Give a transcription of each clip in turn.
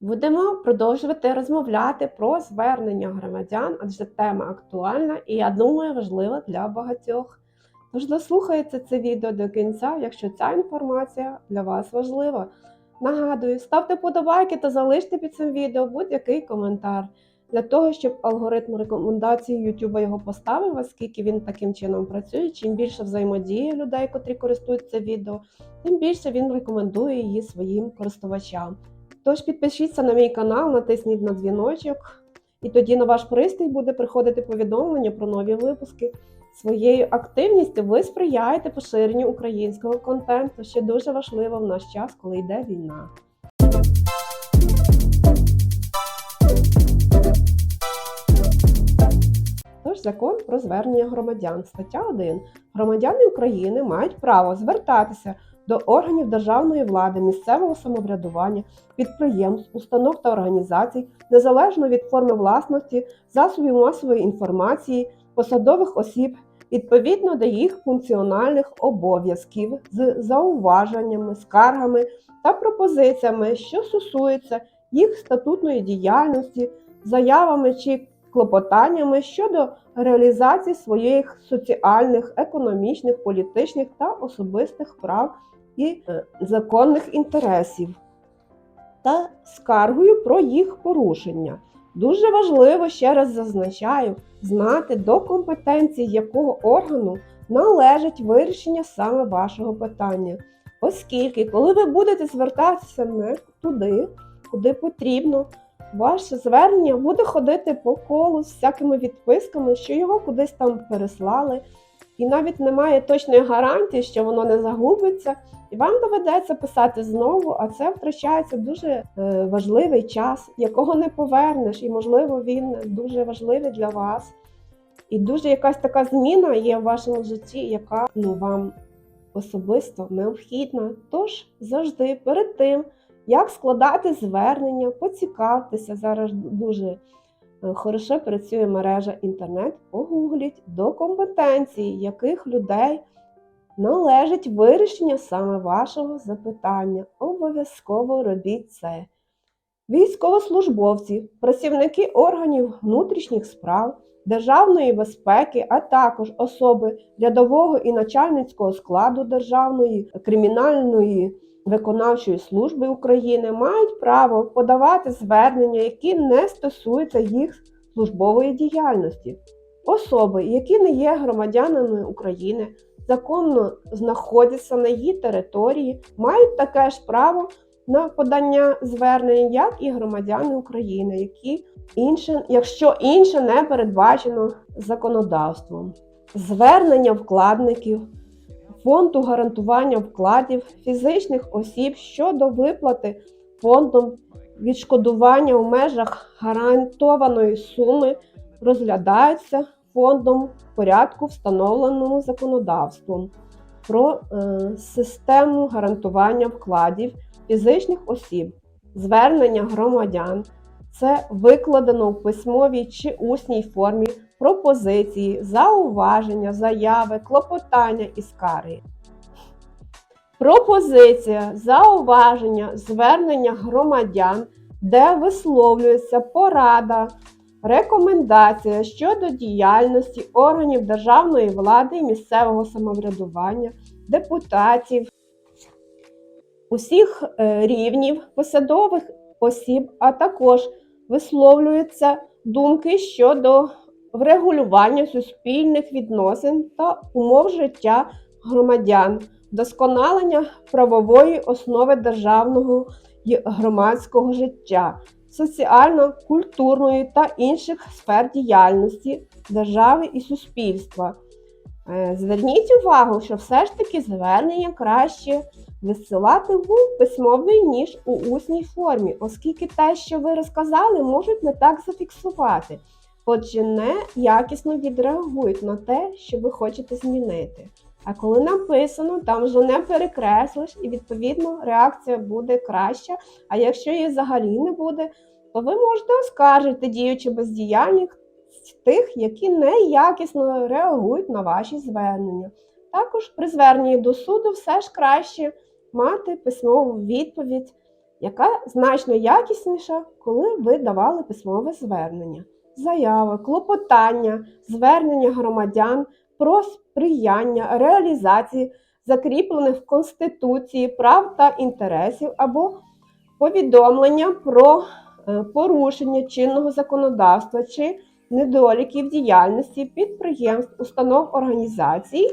Будемо продовжувати розмовляти про звернення громадян, адже тема актуальна і, я думаю, важлива для багатьох. Тож дослухайте це відео до кінця, якщо ця інформація для вас важлива. Нагадую, ставте подобайки та залиште під цим відео будь-який коментар для того, щоб алгоритм рекомендацій YouTube його поставив, оскільки він таким чином працює. Чим більше взаємодіє людей, котрі користуються відео, тим більше він рекомендує її своїм користувачам. Тож підпишіться на мій канал, натисніть на дзвіночок, і тоді на ваш пристрій буде приходити повідомлення про нові випуски. Своєю активністю ви сприяєте поширенню українського контенту, що дуже важливо в наш час, коли йде війна. Тож закон про звернення громадян. Стаття 1. Громадяни України мають право звертатися до органів державної влади, місцевого самоврядування, підприємств, установ та організацій, незалежно від форми власності, засобів масової інформації, посадових осіб, відповідно до їх функціональних обов'язків з зауваженнями, скаргами та пропозиціями, що стосуються їх статутної діяльності, заявами чи клопотаннями щодо реалізації своїх соціальних, економічних, політичних та особистих прав і е, законних інтересів та скаргою про їх порушення. Дуже важливо, ще раз зазначаю, знати до компетенції якого органу належить вирішення саме вашого питання. Оскільки, коли ви будете звертатися не туди, куди потрібно, ваше звернення буде ходити по колу з всякими відписками, що його кудись там переслали, і навіть немає точної гарантії, що воно не загубиться, і вам доведеться писати знову, а це втрачається дуже е, важливий час, якого не повернеш, і, можливо, він дуже важливий для вас. І дуже якась така зміна є в вашому житті, яка ну, вам особисто необхідна. Тож завжди перед тим, як складати звернення, поцікавтеся. Зараз дуже хорошо працює мережа інтернет. Погугліть до компетенції, яких людей належить вирішення саме вашого запитання. Обов'язково робіть це. Військовослужбовці, працівники органів внутрішніх справ, державної безпеки, а також особи рядового і начальницького складу Державної кримінальної виконавчої служби України мають право подавати звернення, які не стосуються їх службової діяльності. Особи, які не є громадянами України, законно знаходяться на її території, мають таке ж право на подання звернень, як і громадяни України, які інше, якщо інше не передбачено законодавством. Звернення вкладників, фонду гарантування вкладів фізичних осіб щодо виплати фондом відшкодування у межах гарантованої суми розглядаються фондом в порядку, встановленому законодавством про е, систему гарантування вкладів фізичних осіб, звернення громадян. Це викладено в письмовій чи усній формі пропозиції, зауваження, заяви, клопотання і скарги. Пропозиція, зауваження, звернення громадян, де висловлюється порада, рекомендація щодо діяльності органів державної влади і місцевого самоврядування, депутатів, усіх е, рівнів посадових осіб, а також висловлюються думки щодо врегулювання суспільних відносин та умов життя громадян, вдосконалення правової основи державного і громадського життя, соціально-культурної та інших сфер діяльності держави і суспільства. Е, Зверніть увагу, що все ж таки звернення краще висилати в письмовій, ніж у усній формі, оскільки те, що ви розказали, можуть не так зафіксувати. Отже, не якісно відреагують на те, що ви хочете змінити. А коли написано, там вже не перекреслиш, і відповідно реакція буде краща. А якщо її взагалі не буде, то ви можете оскаржити діючи бездіяльність тих, які неякісно реагують на ваші звернення. Також при зверненні до суду все ж краще мати письмову відповідь яка значно якісніша, коли ви давали письмове звернення, заяви, клопотання, звернення громадян про сприяння реалізації закріплених в Конституції прав та інтересів або повідомлення про е, порушення чинного законодавства чи недоліків діяльності підприємств, установ організацій,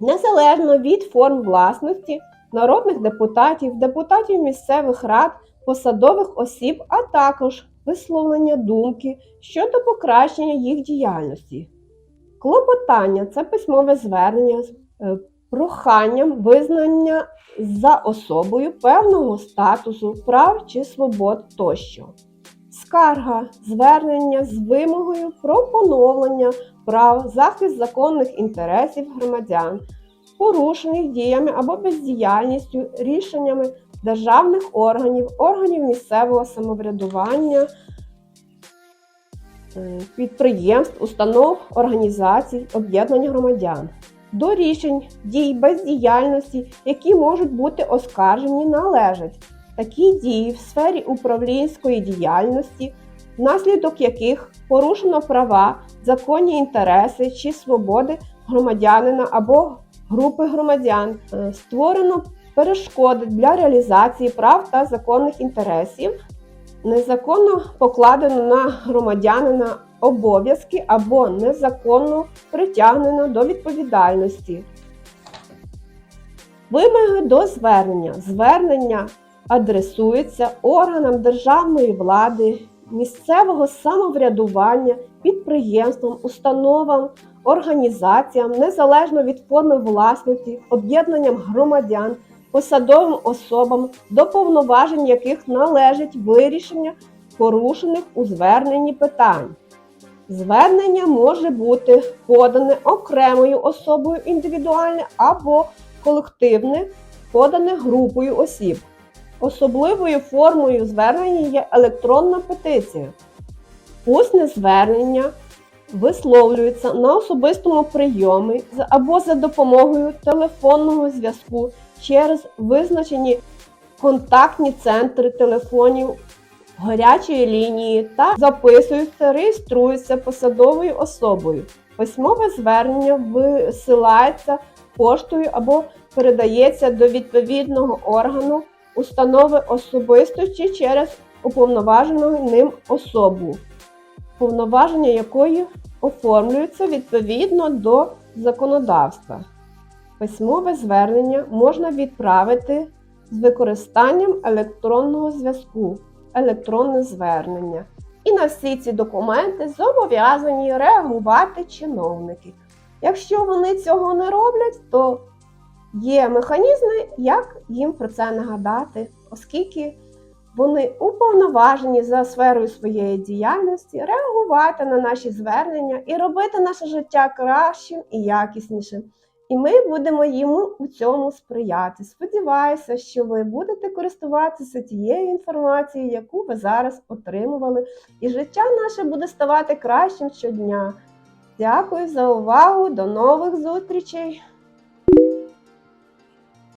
незалежно від форм власності, народних депутатів, депутатів місцевих рад, посадових осіб, а також висловлення думки щодо покращення їх діяльності. Клопотання це письмове звернення з е, проханням визнання за особою певного статусу, прав чи свобод тощо. Скарга звернення з вимогою про поновлення прав, захист законних інтересів громадян, порушених діями або бездіяльністю, рішеннями державних органів, органів місцевого самоврядування, е, підприємств, установ, організацій, об'єднань громадян. До рішень дій бездіяльності, які можуть бути оскаржені, належать такі дії в сфері управлінської діяльності, внаслідок яких порушено права, законні інтереси чи свободи громадянина або групи громадян, Е, створено перешкоди для реалізації прав та законних інтересів, незаконно покладено на громадянина обов'язки або незаконно притягнено до відповідальності. Вимоги до звернення. Звернення адресується органам державної влади, місцевого самоврядування, підприємствам, установам, організаціям, незалежно від форми власності, об'єднанням громадян, посадовим особам, до повноважень яких належить вирішення порушених у зверненні питань. Звернення може бути подане окремою особою індивідуальне або колективне, подане групою осіб. Особливою формою звернення є електронна петиція. Усне звернення висловлюється на особистому прийомі або за допомогою телефонного зв'язку через визначені контактні центри телефонів гарячої лінії та записуються, реєструються посадовою особою. Письмове звернення висилається поштою або передається до відповідного органу установи особисто чи через уповноважену ним особу, повноваження якої оформлюються відповідно до законодавства. Письмове звернення можна відправити з використанням електронного зв'язку, електронне звернення. І на всі ці документи зобов'язані реагувати чиновники. Якщо вони цього не роблять, то є механізми, як їм про це нагадати, оскільки вони уповноважені за сферою своєї діяльності реагувати на наші звернення і робити наше життя кращим і якіснішим. І ми будемо йому у цьому сприяти. Сподіваюся, що ви будете користуватися тією інформацією, яку ви зараз отримували, і життя наше буде ставати кращим щодня. Дякую за увагу! До нових зустрічей!